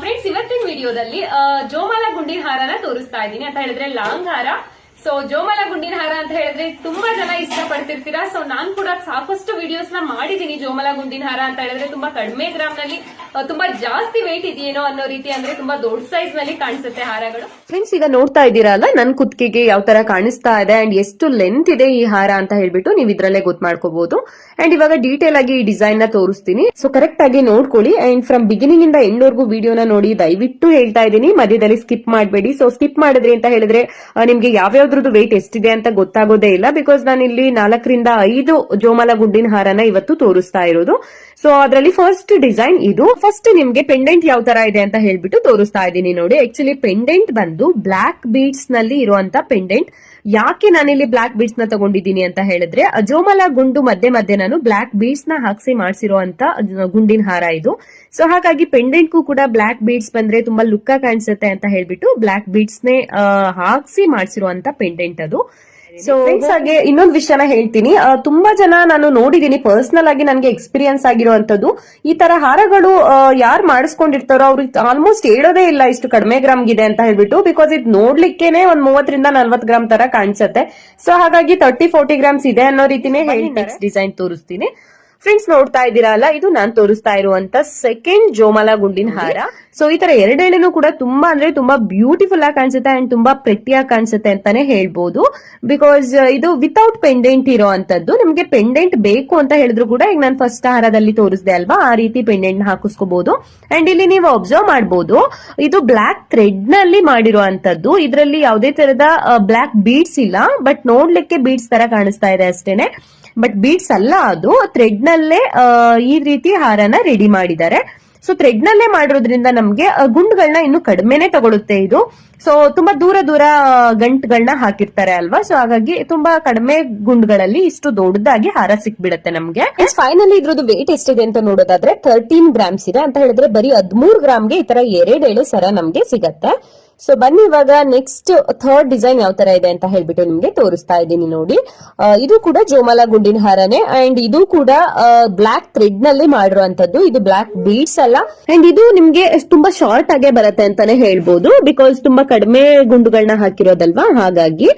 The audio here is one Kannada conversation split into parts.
ಫ್ರೆಂಡ್ಸ್ ಇವತ್ತಿನ ವಿಡಿಯೋದಲ್ಲಿ ಜೋಮಾಲ ಗುಂಡಿ ಹಾರನ ತೋರಿಸ್ತಾ ಇದ್ದೀನಿ. ಅಂತ ಹೇಳಿದ್ರೆ ಲಾಂಗ್ ಹಾರ ಸೊ ಜೋಮಲ ಗುಂಡಿನ ಹಾರ ಅಂತ ಹೇಳಿದ್ರೆ ತುಂಬಾ ಜನ ಇಷ್ಟಪಡ್ತಿರ್ತೀರಾ? ಸೊ ನಾನ್ ಕೂಡ ಸಾಕಷ್ಟು ವಿಡಿಯೋಸ್ನ ಮಾಡಿದೀನಿ ಜೋಮಲ ಗುಂಡಿನ ಹಾರ ಅಂತ ಹೇಳಿದ್ರೆ ತುಂಬಾ ಕಡಿಮೆ ಗ್ರಾಮ್ನಲ್ಲಿ ತುಂಬಾ ಜಾಸ್ತಿ ವೆಯ್ಟ್ ಇದೆಯೇನೋ ಅನ್ನೋ ರೀತಿ ಅಂದ್ರೆ ತುಂಬಾ ದೊಡ್ಡ ಸೈಜ್ನಲ್ಲಿ ಕಾಣಿಸುತ್ತೆ ಹಾರಗಳು. ಫ್ರೆಂಡ್ಸ್ ಈಗ ನೋಡ್ತಾ ಇದ್ದೀರಲ್ಲ ನನ್ ಕುತ್ತಿಗೆಗೆ ಯಾವ ತರ ಕಾಣಿಸ್ತಾ ಇದೆ ಅಂಡ್ ಎಷ್ಟು ಲೆಂತ್ ಇದೆ ಈ ಹಾರ ಅಂತ ಹೇಳ್ಬಿಟ್ಟು ನೀವು ಇದ್ರಲ್ಲೇ ಗೊತ್ತು ಮಾಡ್ಕೋಬಹುದು ಅಂಡ್ ಇವಾಗ ಡೀಟೇಲ್ ಆಗಿ ಈ ಡಿಸೈನ್ನ ತೋರಿಸ್ತೀನಿ. ಸೊ ಕರೆಕ್ಟ್ ಆಗಿ ನೋಡ್ಕೊಳ್ಳಿ. ಅಂಡ್ ಫ್ರಮ್ ಬಿಗಿನಿಂಗ್ ಇಂದ ಎಂಡ್ ವಿಡಿಯೋನ ನೋಡಿ ದಯವಿಟ್ಟು ಹೇಳ್ತಾ ಇದ್ದೀನಿ. ಮಧ್ಯದಲ್ಲಿ ಸ್ಕಿಪ್ ಮಾಡಬೇಡಿ. ಸೊ ಸ್ಕಿಪ್ ಮಾಡಿದ್ರಿ ಅಂತ ಹೇಳಿದ್ರೆ ನಿಮ್ಗೆ ನಿಮ್ಗೆ ಯಾವ್ಯಾವ್ದ್ರದ್ದು ವೆಯ್ಟ್ ಎಷ್ಟಿದೆ ಅಂತ ಗೊತ್ತಾಗೋದೇ ಇಲ್ಲ ಬಿಕಾಸ್ ನಾನು ಇಲ್ಲಿ ನಾಲ್ಕರಿಂದ ಐದು ಜೋಮಾಲ ಗುಡ್ಡಿನ ಹಾರನ ಇವತ್ತು ತೋರಿಸ್ತಾ ಇರೋದು. ಸೊ ಅದರಲ್ಲಿ ಫಸ್ಟ್ ಡಿಸೈನ್ ಇದು. ಫಸ್ಟ್ ನಿಮ್ಗೆ ಪೆಂಡೆಂಟ್ ಯಾವ ತರ ಇದೆ ಅಂತ ಹೇಳ್ಬಿಟ್ಟು ತೋರಿಸ್ತಾ ಇದ್ದೀನಿ ನೋಡಿ. ಆಕ್ಚುಲಿ ಪೆಂಡೆಂಟ್ ಬಂದು ಬ್ಲಾಕ್ ಬೀಡ್ಸ್ನಲ್ಲಿ ಇರುವಂತ ಪೆಂಡೆಂಟ್ ಯಾಕೆ ನಾನಿಲ್ಲಿ ಬ್ಲಾಕ್ ಬೀಡ್ಸ್ನ ತಗೊಂಡಿದ್ದೀನಿ ಅಂತ ಹೇಳಿದ್ರೆ ಅಜೋಮಲ ಗುಂಡು ಮಧ್ಯೆ ಮಧ್ಯೆ ನಾನು ಬ್ಲಾಕ್ ಬೀಡ್ಸ್ನ ಹಾಕ್ಸಿ ಮಾಡಿಸಿರುವಂತ ಗುಂಡಿನ ಹಾರ ಇದು. ಸೊ ಹಾಗಾಗಿ ಪೆಂಡೆಂಟ್ಗೂ ಕೂಡ ಬ್ಲಾಕ್ ಬೀಡ್ಸ್ ಬಂದ್ರೆ ತುಂಬಾ ಲುಕ್ಕ ಕಾಣಿಸುತ್ತೆ ಅಂತ ಹೇಳ್ಬಿಟ್ಟು ಬ್ಲಾಕ್ ಬೀಡ್ಸ್ ನೇ ಹಾಕ್ಸಿ ಮಾಡಿಸಿರುವಂತ ಪೆಂಡೆಂಟ್ ಅದು. ಸೊ ಹಾಗೆ ಇನ್ನೊಂದು ವಿಷಯನ ಹೇಳ್ತೀನಿ. ತುಂಬಾ ಜನ ನಾನು ನೋಡಿದೀನಿ ಪರ್ಸನಲ್ ಆಗಿ ನನಗೆ ಎಕ್ಸ್ಪೀರಿಯನ್ಸ್ ಆಗಿರುವಂತದ್ದು ಈ ತರ ಹಾರಗಳು ಯಾರು ಮಾಡಿಸ್ಕೊಂಡಿರ್ತಾರೋ ಅವ್ರು ಆಲ್ಮೋಸ್ಟ್ ಹೇಳೋದೇ ಇಲ್ಲ ಇಷ್ಟು ಕಡಿಮೆ ಗ್ರಾಮ್ ಇದೆ ಅಂತ ಹೇಳ್ಬಿಟ್ಟು ಬಿಕಾಸ್ ಇದು ನೋಡ್ಲಿಕ್ಕೇನೆ ಒಂದ್ ಮೂವತ್ತರಿಂದ ನಲ್ವತ್ ಗ್ರಾಮ್ ತರ ಕಾಣಿಸುತ್ತೆ. ಸೊ ಹಾಗಾಗಿ ತರ್ಟಿ ಫೋರ್ಟಿ ಗ್ರಾಮ್ಸ್ ಇದೆ ಅನ್ನೋ ರೀತಿನೇ ಹೇಳಿ ಡಿಸೈನ್ ತೋರಿಸ್ತೀನಿ. ಫ್ರೆಂಡ್ಸ್ ನೋಡ್ತಾ ಇದ್ದೀರಲ್ಲ ಇದು ನಾನ್ ತೋರಿಸ್ತಾ ಇರುವಂತ ಸೆಕೆಂಡ್ ಜೋಮಾಲ ಗುಂಡಿನ ಹಾರ. ಸೊ ಈ ತರ ಎರಡೆಳೆನೂ ಕೂಡ ತುಂಬಾ ಅಂದ್ರೆ ತುಂಬಾ ಬ್ಯೂಟಿಫುಲ್ ಆಗಿ ಕಾಣಿಸುತ್ತೆ ಅಂಡ್ ತುಂಬಾ ಪ್ರೆಟ್ಟಿಯಾಗಿ ಕಾಣಿಸುತ್ತೆ ಅಂತಾನೆ ಹೇಳ್ಬೋದು. ಬಿಕಾಸ್ ಇದು ವಿತೌಟ್ ಪೆಂಡೆಂಟ್ ಇರೋ ಅಂತದ್ದು ನಿಮ್ಗೆ ಪೆಂಡೆಂಟ್ ಬೇಕು ಅಂತ ಹೇಳಿದ್ರು ಕೂಡ ಈಗ ನಾನು ಫಸ್ಟ್ ಹಾರದಲ್ಲಿ ತೋರಿಸಿದೆ ಅಲ್ವಾ? ಆ ರೀತಿ ಪೆಂಡೆಂಟ್ ಹಾಕಿಸ್ಕೋಬಹುದು ಅಂಡ್ ಇಲ್ಲಿ ನೀವು ಅಬ್ಸರ್ವ್ ಮಾಡಬಹುದು ಇದು ಬ್ಲಾಕ್ ಥ್ರೆಡ್ನಲ್ಲಿ ಮಾಡಿರುವಂತದ್ದು ಇದರಲ್ಲಿ ಯಾವುದೇ ತರದ ಬ್ಲಾಕ್ ಬೀಡ್ಸ್ ಇಲ್ಲ. ಬಟ್ ನೋಡ್ಲಿಕ್ಕೆ ಬೀಡ್ಸ್ ತರ ಕಾಣಿಸ್ತಾ ಇದೆ ಅಷ್ಟೇನೆ. ಬಟ್ ಬೀಡ್ಸ್ ಅಲ್ಲ ಅದು ಥ್ರೆಡ್ ನಲ್ಲೇ ಈ ರೀತಿ ಹಾರನ ರೆಡಿ ಮಾಡಿದ್ದಾರೆ. ಸೊ ಥ್ರೆಡ್ ನಲ್ಲೇ ಮಾಡಿರೋದ್ರಿಂದ ನಮ್ಗೆ ಗುಂಡ್ಗಳನ್ನ ಇನ್ನು ಕಡಿಮೆನೆ ತಗೊಳುತ್ತೆ ಇದು. ಸೊ ತುಂಬಾ ದೂರ ದೂರ ಗಂಟುಗಳನ್ನ ಹಾಕಿರ್ತಾರೆ ಅಲ್ವಾ? ಸೊ ಹಾಗಾಗಿ ತುಂಬಾ ಕಡಿಮೆ ಗುಂಡ್ಗಳಲ್ಲಿ ಇಷ್ಟು ದೊಡ್ಡದಾಗಿ ಹಾರ ಸಿಕ್ಬಿಡತ್ತೆ ನಮ್ಗೆ. ಫೈನಲಿ ಇದ್ರದ್ದು ವೇಟ್ ಎಷ್ಟಿದೆ ಅಂತ ನೋಡೋದಾದ್ರೆ ತರ್ಟೀನ್ ಗ್ರಾಮ್ಸ್ ಇದೆ ಅಂತ ಹೇಳಿದ್ರೆ ಬರೀ ಹದ್ಮೂರ್ ಗ್ರಾಮ್ಗೆ ಈ ತರ ಎರಡೆಳೆ ಸರ ನಮ್ಗೆ ಸಿಗತ್ತೆ. ಸೊ ಬನ್ನಿ ಇವಾಗ ನೆಕ್ಸ್ಟ್ ಥರ್ಡ್ ಡಿಸೈನ್ ಯಾವ ತರ ಇದೆ ಅಂತ ಹೇಳ್ಬಿಟ್ಟು ನಿಮ್ಗೆ ತೋರಿಸ್ತಾ ಇದ್ದೀನಿ ನೋಡಿ. ಇದು ಕೂಡ ಜೋಮಾಲ ಗುಂಡಿನ ಹಾರನೆ ಅಂಡ್ ಇದು ಕೂಡ ಬ್ಲಾಕ್ ಥ್ರೆಡ್ನಲ್ಲಿ ಮಾಡಿರುವಂತದ್ದು ಇದು ಬ್ಲಾಕ್ ಬೀಡ್ಸ್ ಅಲ್ಲ. ಅಂಡ್ ಇದು ನಿಮ್ಗೆ ತುಂಬಾ ಶಾರ್ಟ್ ಆಗೇ ಬರುತ್ತೆ ಅಂತಾನೆ ಹೇಳ್ಬೋದು. ಬಿಕಾಸ್ ತುಂಬಾ ಕಡಿಮೆ ಗುಂಡುಗಳನ್ನ ಹಾಕಿರೋದಲ್ವಾ? ಹಾಗಾಗಿ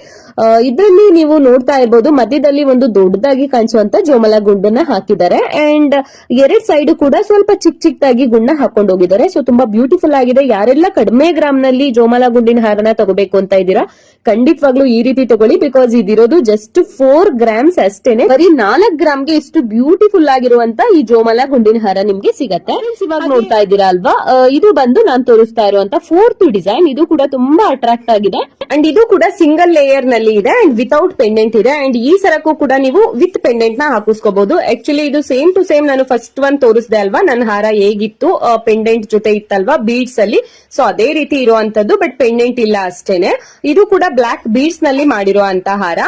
ಇದರಲ್ಲಿ ನೀವು ನೋಡ್ತಾ ಇರ್ಬೋದು ಮಧ್ಯದಲ್ಲಿ ಒಂದು ದೊಡ್ಡದಾಗಿ ಕಾಣಿಸುವಂತ ಜೋಮಲ ಗುಂಡನ್ನ ಹಾಕಿದ್ದಾರೆ. ಅಂಡ್ ಎರಡ್ ಸೈಡ್ ಕೂಡ ಸ್ವಲ್ಪ ಚಿಕ್ಕ ಚಿಕ್ಕದಾಗಿ ಗುಂಡ ಹಾಕೊಂಡು ಹೋಗಿದ್ದಾರೆ. ಸೊ ತುಂಬಾ ಬ್ಯೂಟಿಫುಲ್ ಆಗಿದೆ. ಯಾರೆಲ್ಲ ಕಡಿಮೆ ಗ್ರಾಮ್ನಲ್ಲಿ ಜೋಮಲ ಗುಂಡಿನ ಹಾರನ ತಗೋಬೇಕು ಅಂತ ಇದ್ದೀರಾ ಖಂಡಿತವಾಗ್ಲೂ ಈ ರೀತಿ ತಗೊಳ್ಳಿ. ಬಿಕಾಸ್ ಇದಿರೋದು ಜಸ್ಟ್ ಫೋರ್ ಗ್ರಾಮ್ಸ್ ಅಷ್ಟೇನೆ. ಬರೀ ನಾಲ್ಕ್ ಗ್ರಾಮ್ಗೆ ಇಷ್ಟು ಬ್ಯೂಟಿಫುಲ್ ಆಗಿರುವಂತ ಈ ಜೋಮಲ ಗುಂಡಿನ ಹಾರ ನಿಮ್ಗೆ ಸಿಗತ್ತೆ. ಇವಾಗ ನೋಡ್ತಾ ಇದ್ದೀರಾ ಅಲ್ವಾ? ಇದು ಬಂದು ನಾನ್ ತೋರಿಸ್ತಾ ಇರುವಂತ ಫೋರ್ತ್ ಡಿಸೈನ್ ಇದು ಕೂಡ ತುಂಬಾ ಅಟ್ರಾಕ್ಟ್ ಆಗಿದೆ. ಅಂಡ್ ಇದು ಕೂಡ ಸಿಂಗಲ್ ಲೇಯರ್ನಲ್ಲಿ ಇದೆ ಅಂಡ್ ವಿತೌಟ್ ಪೆಂಡೆಂಟ್ ಇದೆ. ಅಂಡ್ ಈ ಸರಕು ಕೂಡ ನೀವು ವಿತ್ ಪೆಂಡೆಂಟ್ನ ಹಾಕಿಸ್ಕೋಬಹುದು ಆಕ್ಚುಲಿ ಇದು ಸೇಮ್ ಟು ಸೇಮ್ ನಾನು ಫಸ್ಟ್ ಒನ್ ತೋರಿಸಿದೆ ಅಲ್ವಾ? ನನ್ನ ಹಾರ ಹೇಗಿತ್ತು? ಪೆಂಡೆಂಟ್ ಜೊತೆ ಇತ್ತಲ್ವಾ? ಬೀಡ್ಸ್ ಅಲ್ಲಿ. ಸೊ ಅದೇ ರೀತಿ ಇರುವಂತದ್ದು ಬಟ್ ಪೆಂಡೆಂಟ್ ಇಲ್ಲ ಅಷ್ಟೇನೆ. ಇದು ಕೂಡ ಬ್ಲಾಕ್ ಬೀಡ್ಸ್ನಲ್ಲಿ ಮಾಡಿರುವಂತ ಹಾರ.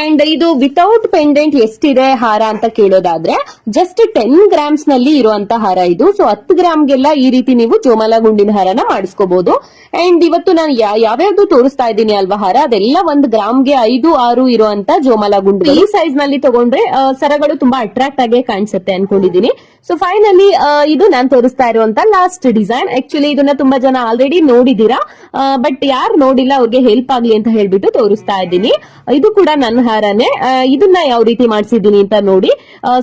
ಅಂಡ್ ಇದು ವಿತೌಟ್ ಪೆಂಡೆಂಟ್ ಎಷ್ಟಿದೆ ಹಾರ ಅಂತ ಕೇಳೋದಾದ್ರೆ ಜಸ್ಟ್ ಟೆನ್ ಗ್ರಾಮ್ಸ್ನಲ್ಲಿ ಇರುವಂತ ಹಾರ ಇದು. ಸೊ ಹತ್ತು ಗ್ರಾಮ್ಗೆಲ್ಲ ಈ ರೀತಿ ನೀವು ಜೋಮಾಲ ಗುಂಡಿನ ಹಾರನ ಮಾಡಿಸ್ಕೋಬಹುದು ಅಂಡ್ ಇವತ್ತು ನಾನು ಯಾವ್ಯಾವ್ದು ತೋರಿಸ್ತಾ ಇದ್ದೀನಿ ಅಲ್ವಾ ಹಾರ? ಅದೆಲ್ಲ ಒಂದ್ ಗ್ರಾಮ್ಗೆ ಐದು, ಆರು ಇರುವಂತ ಜೋಮಾಲ ಗುಂಡು ಈ ಸೈಜ್ನಲ್ಲಿ ತಗೊಂಡ್ರೆ ಸರಗಳು ತುಂಬಾ ಅಟ್ರಾಕ್ಟ್ ಆಗಿ ಕಾಣಿಸುತ್ತೆ ಅನ್ಕೊಂಡಿದೀನಿ. ಸೊ ಫೈನಲಿ ಇದು ನಾನು ತೋರಿಸ್ತಾ ಇರುವಂತ ಲಾಸ್ಟ್ ಡಿಸೈನ್ ಆಕ್ಚುಲಿ ಇದನ್ನ ತುಂಬಾ ಜನ ಆಲ್ರೆಡಿ ನೋಡಿದೀರಾ. ಬಟ್ ಯಾರು ನೋಡಿಲ್ಲ, ಅವ್ರಿಗೆ ಹೆಲ್ಪ್ ಆಗ್ಲಿ ಅಂತ ಹೇಳ್ಬಿಟ್ಟು ತೋರಿಸ್ತಾ ಇದ್ದೀನಿ. ಇದು ಕೂಡ ನನ್ನ ಹಾರನೇ. ಇದನ್ನ ಯಾವ ರೀತಿ ಮಾಡಿಸಿದೀನಿ ಅಂತ ನೋಡಿ.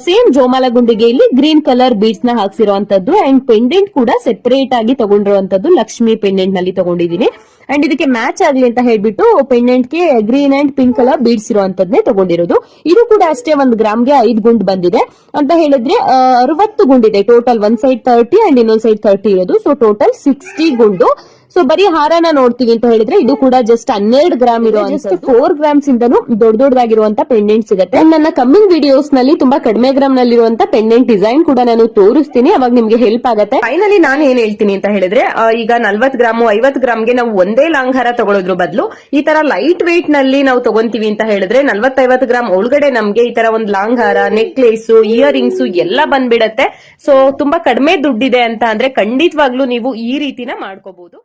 ಸೇಮ್ ಜೋಮಾಲ ಗುಂಡಿಗೆ ಇಲ್ಲಿ ಗ್ರೀನ್ ಕಲರ್ ಬೀಡ್ಸ್ನ ಹಾಕ್ಸಿರುವಂತದ್ದು ಅಂಡ್ ಪೆಂಡೆಂಟ್ ಕೂಡ ಸೆಪರೇಟ್ ಆಗಿ ತಗೊಂಡಿರುವಂತದ್ದು ಲಕ್ಷ್ಮಿ ಪೆಂಡೆಂಟ್ನಲ್ಲಿ ತಗೊಂಡಿದ್ದೀನಿ ಅಂಡ್ ಇದಕ್ಕೆ ಮ್ಯಾಚ್ ಆಗ್ಲಿ ಅಂತ ಹೇಳ್ಬಿಟ್ಟು ಪೆಂಡೆಂಟ್ಗೆ green and pink colour beads ಇರುವಂತದ್ನೇ ತಗೊಂಡಿರೋದು. ಇದು ಕೂಡ ಅಷ್ಟೇ ಒಂದ್ ಗ್ರಾಮ್ಗೆ ಐದು ಗುಂಡ್ ಬಂದಿದೆ. ಅಂತ ಹೇಳಿದ್ರೆ ಅರವತ್ತು ಗುಂಡಿದೆ. ಟೋಟಲ್ ಒಂದ್ ಸೈಡ್ ತರ್ಟಿ ಅಂಡ್ ಇನ್ನೊಂದ್ ಸೈಡ್ ತರ್ಟಿ ಇರೋದು. ಸೊ ಟೋಟಲ್ ಸಿಕ್ಸ್ಟಿ ಗುಂಡು. ಸೊ ಬರೀ ಹಾರನ ನೋಡ್ತೀವಿ ಅಂತ ಹೇಳಿದ್ರೆ ಇದು ಕೂಡ ಜಸ್ಟ್ ಹನ್ನೆರಡು ಗ್ರಾಮ್ ಇರೋ ಜಸ್ಟ್ ಫೋರ್ ಗ್ರಾಮ್ಸ್ ಇಂದನು ದೊಡ್ಡ ದೊಡ್ಡದಾಗಿರುವಂತ ಪೆಂಡೆಂಟ್ ಸಿಗುತ್ತೆ. ನನ್ನ ಕಮ್ಮಿಂಗ್ ವಿಡಿಯೋಸ್ನಲ್ಲಿ ತುಂಬಾ ಕಡಿಮೆ ಗ್ರಾಮ್ ನಲ್ಲಿರುವಂತ ಪೆಂಡೆಂಟ್ ಡಿಸೈನ್ ಕೂಡ ನಾನು ತೋರಿಸ್ತೀನಿ. ಅವಾಗ ನಿಮ್ಗೆ ಹೆಲ್ಪ್ ಆಗುತ್ತೆ. ಫೈನಲಿ ನಾನು ಏನ್ ಹೇಳ್ತೀನಿ ಅಂತ ಹೇಳಿದ್ರೆ ಈಗ ನಲ್ವತ್ ಗ್ರಾಮು ಐವತ್ ಗ್ರಾಮ್ಗೆ ನಾವು ಒಂದೇ ಲಾಂಗ್ ಹಾರ ತಗೊಳ್ಳೋದ್ರ ಬದಲು ಈ ತರ ಲೈಟ್ ವೇಟ್ನಲ್ಲಿ ನಾವು ತಗೊಂತೀವಿ ಅಂತ ಹೇಳಿದ್ರೆ ನಲ್ವತ್ತೈವತ್ ಗ್ರಾಮ್ ಒಳಗಡೆ ನಮ್ಗೆ ಈ ತರ ಒಂದ್ ಲಾಂಗ್ ಹಾರ ನೆಕ್ಲೇಸ್ ಇಯರಿಂಗ್ಸ್ ಎಲ್ಲ ಬಂದ್ಬಿಡತ್ತೆ. ಸೊ ತುಂಬಾ ಕಡಿಮೆ ದುಡ್ಡಿದೆ ಅಂತ ಅಂದ್ರೆ ಖಂಡಿತವಾಗ್ಲೂ ನೀವು ಈ ರೀತಿನ ಮಾಡ್ಕೋಬಹುದು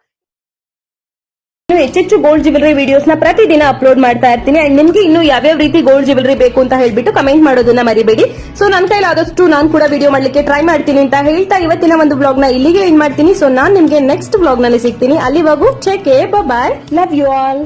ಹೆಚ್ಚೆಚ್ಚು ಗೋಲ್ಡ್ ಜ್ಯುವೆಲರಿ ವಿಡಿಯೋಸ್ನ ಪ್ರತಿದಿನ ಅಪ್ಲೋಡ್ ಮಾಡ್ತಾ ಇರ್ತೀನಿ. ಅಂಡ್ ನಿಮ್ಗೆ ಇನ್ನು ಯಾವ್ಯಾವ ರೀತಿ ಗೋಲ್ಡ್ ಜ್ಯುವೆಲರಿ ಬೇಕು ಅಂತ ಹೇಳ್ಬಿಟ್ಟು ಕಮೆಂಟ್ ಮಾಡೋದನ್ನ ಮರಿಬೇಡಿ. ಸೊ ನನ್ನ ಕೈಲಿ ಆದಷ್ಟು ನಾನು ಕೂಡ ವಿಡಿಯೋ ಮಾಡ್ಲಿಕ್ಕೆ ಟ್ರೈ ಮಾಡ್ತೀನಿ ಅಂತ ಹೇಳ್ತಾ ಇವತ್ತಿನ ಒಂದು ಬ್ಲಾಗ್ನ ಇಲ್ಲಿಗೆ ಏನ್ ಮಾಡ್ತೀನಿ. ಸೊ ನಾನ್ ನಿಮ್ಗೆ ನೆಕ್ಸ್ಟ್ ಬ್ಲಾಗ್ನಲ್ಲಿ ಸಿಗ್ತೀನಿ. ಅಲ್ಲಿವರೆಗೂ check bye love you all